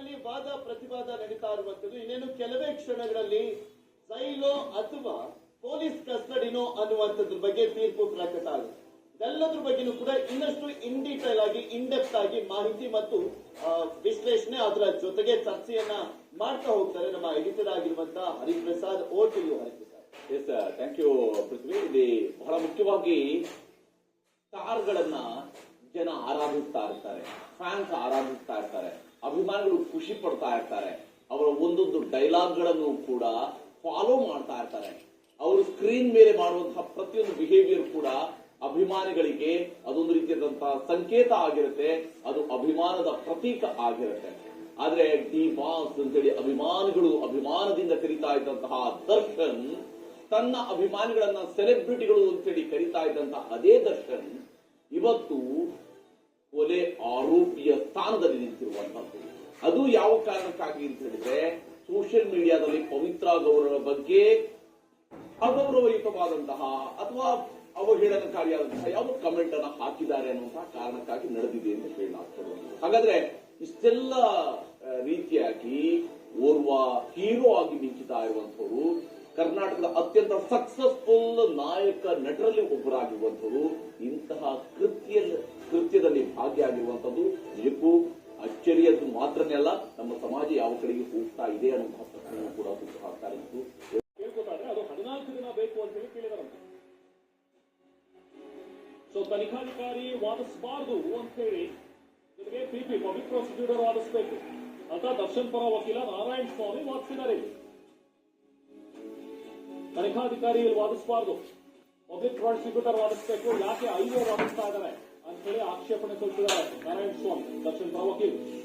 ಕೋರ್ಟ್ನಲ್ಲಿ ವಾದ ಪ್ರತಿವಾದ ನಡೀತಾ ಇರುವಂತದ್ದು ಇನ್ನೇನು ಕೆಲವೇ ಕ್ಷಣಗಳಲ್ಲಿ ಜೈಲೋ ಅಥವಾ ಪೊಲೀಸ್ ಕಸ್ಟಡಿನೋ ಅನ್ನುವಂಥದ್ರ ಬಗ್ಗೆ ತೀರ್ಪು ಪ್ರಕಟ ಆಗುತ್ತೆ. ಇದೆಲ್ಲದ್ರ ಬಗ್ಗೆನೂ ಕೂಡ ಇನ್ನಷ್ಟು ಇನ್ ಡೀಟೇಲ್ ಆಗಿ ಇನ್ ಡೆಪ್ತ್ ಆಗಿ ಮಾಹಿತಿ ಮತ್ತು ವಿಶ್ಲೇಷಣೆ ಅದರ ಜೊತೆಗೆ ಚರ್ಚೆಯನ್ನ ಮಾಡ್ತಾ ಹೋಗ್ತಾರೆ ನಮ್ಮ ಎಡಿಟರ್ ಆಗಿರುವಂತಹ Hariprasad over to you Hariprasad yes thank you Prithvi ಇಲ್ಲಿ ಬಹಳ ಮುಖ್ಯವಾಗಿ ಸ್ಟಾರ್ಗಳನ್ನ ಜನ ಆರಾಧಿಸ್ತಾ ಇರ್ತಾರೆ, ಫ್ಯಾನ್ಸ್ ಆರಾಧಿಸ್ತಾ ಇರ್ತಾರೆ. ಅಭಿಮಾನಿಗಳು ಖುಷಿ ಪಡ್ತಾ ಇರ್ತಾರೆ. ಅವರ ಒಂದೊಂದು ಡೈಲಾಗ್ಗಳನ್ನು ಕೂಡ ಫಾಲೋ ಮಾಡ್ತಾ ಇರ್ತಾರೆ. ಅವರು ಸ್ಕ್ರೀನ್ ಮೇಲೆ ಮಾಡುವಂತಹ ಪ್ರತಿಯೊಂದು ಬಿಹೇವಿಯರ್ ಕೂಡ ಅಭಿಮಾನಿಗಳಿಗೆ ಅದೊಂದು ರೀತಿಯಾದಂತಹ ಸಂಕೇತ ಆಗಿರುತ್ತೆ. ಅದು ಅಭಿಮಾನದ ಪ್ರತೀಕ ಆಗಿರುತ್ತೆ. ಆದ್ರೆ ಡಿ ಬಾಸ್ ಅಂತೇಳಿ ಅಭಿಮಾನಿಗಳು ಅಭಿಮಾನದಿಂದ ಕರೀತಾ ಇದ್ದಂತಹ ದರ್ಶನ್, ತನ್ನ ಅಭಿಮಾನಿಗಳನ್ನ ಸೆಲೆಬ್ರಿಟಿಗಳು ಅಂತೇಳಿ ಕರೀತಾ ಇದ್ದಂತಹ ಅದೇ ದರ್ಶನ್ ಇವತ್ತು ಕೊಲೆ ಆರೋಪಿಯ ಸ್ಥಾನದಲ್ಲಿ ನಿಂತಿರುವಂತದ್ದು. ಅದು ಯಾವ ಕಾರಣಕ್ಕಾಗಿ ಅಂತ ಹೇಳಿದ್ರೆ ಸೋಷಿಯಲ್ ಮೀಡಿಯಾದಲ್ಲಿ ಪವಿತ್ರ ಗೌರವ ಬಗ್ಗೆ ಅಗೌರವಯುತವಾದಂತಹ ಅಥವಾ ಅವಹೇಳನಕಾರಿಯಾದಂತಹ ಯಾವ ಕಮೆಂಟ್ ಅನ್ನ ಹಾಕಿದ್ದಾರೆ ಅನ್ನುವಂತಹ ಕಾರಣಕ್ಕಾಗಿ ನಡೆದಿದೆ ಅಂತ ಹೇಳಲಾಗ್ತದೆ ಹಾಗಾದ್ರೆ ಇಷ್ಟೆಲ್ಲ ರೀತಿಯಾಗಿ ಓರ್ವ ಹೀರೋ ಆಗಿ ಮಿಂಚುತ್ತಾ ಇರುವಂತವರು ಕರ್ನಾಟಕದ ಅತ್ಯಂತ ಸಕ್ಸಸ್ಫುಲ್ ನಾಯಕ ನಟರಲ್ಲಿ ಒಬ್ಬರಾಗಿರುವಂತವರು ಇಂತಹ ಕೃತ್ಯ ಕೃತ್ಯದಲ್ಲಿ ಭಾಗಿಯಾಗಿರುವಂತದ್ದು ನಿಜಕ್ಕೂ ಅಚ್ಚರಿಯದ್ದು ಮಾತ್ರನೇ ಅಲ್ಲ, ನಮ್ಮ ಸಮಾಜ ಯಾವ ಕಡೆಗೆ ಹೋಗ್ತಾ ಇದೆ ಅನ್ನುವಂತಹ ಪ್ರಶ್ನೆ ಕೂಡ ಹಾಕ್ತಾ ಇತ್ತು. ಅದು ಹದಿನಾಲ್ಕು ದಿನ ಬೇಕು ಅಂತ ಹೇಳಿ ಸೊ ತನಿಖಾಧಿಕಾರಿ ವಾದಿಸಬಾರದು ಅಂತ ಹೇಳಿ ಜೊತೆಗೆ ಪಿಪಿ ಪಬ್ಲಿಕ್ ಪ್ರಾಸಿಕ್ಯೂಟರ್ ವಾದಿಸಬೇಕು. ಅಂತ ದರ್ಶನ್ ಪರ ವಕೀಲ ನಾರಾಯಣ ಸ್ವಾಮಿ ವಾದಿಸಿದ್ದಾರೆ. ತನಿಖಾಧಿಕಾರಿ ಇಲ್ಲಿ ವಾದಿಸಬಾರದು. ಪಬ್ಲಿಕ್ ಪ್ರಾಸಿಕ್ಯೂಟರ್ ವಾದಿಸಬೇಕು, ಯಾಕೆ ಐವೋ ವಾದಿಸ್ತಾ ಇದ್ದಾರೆ ಅಂತ ಹೇಳಿ ಆಕ್ಷೇಪಣೆ ಸಲ್ಲಿಸಿದ್ದಾರೆ ನಾರಾಯಣ ಸ್ವಾಮಿ, ದರ್ಶನ್ ಪರ ವಕೀಲ